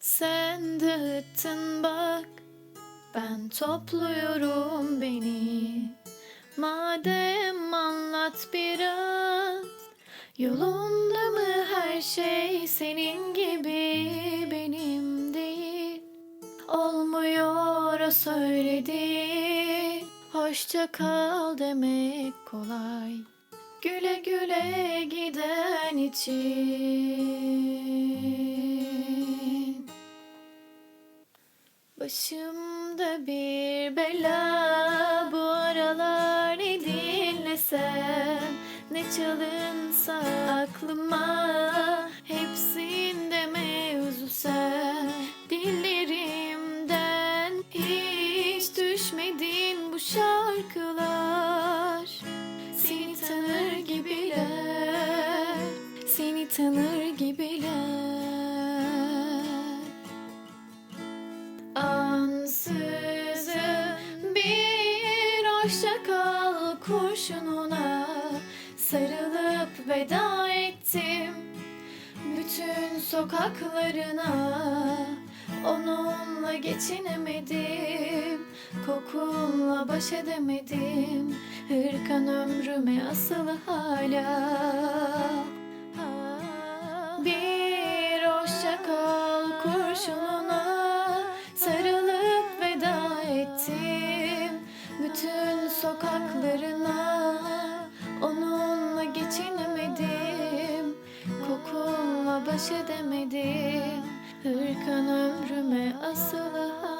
Sen dağıttın bak Ben topluyorum beni. Madem anlat biraz Yolunda mı her şey senin gibi benim değil? Olmuyor o söyledi Hoşça kal demek kolay. Güle güle giden için Başımda bir bela bu aralar ne dinlesem Ne çalınsa aklıma hepsinde mevzu sen. Dillerimden hiç düşmedin bu şarkılar. Seni tanır gibiler Seni tanır gibiler hoşça kal kurşununa Sarılıp veda ettim bütün sokaklarına. Onunla geçinemedim Kokunla baş edemedim Hırkan ömrüme asılı hala. Bir hoşça kal kurşununa Sarılıp veda ettim sokaklarına Onunla geçinemedim Kokunla baş edemedim. Hırkan ömrüme asılı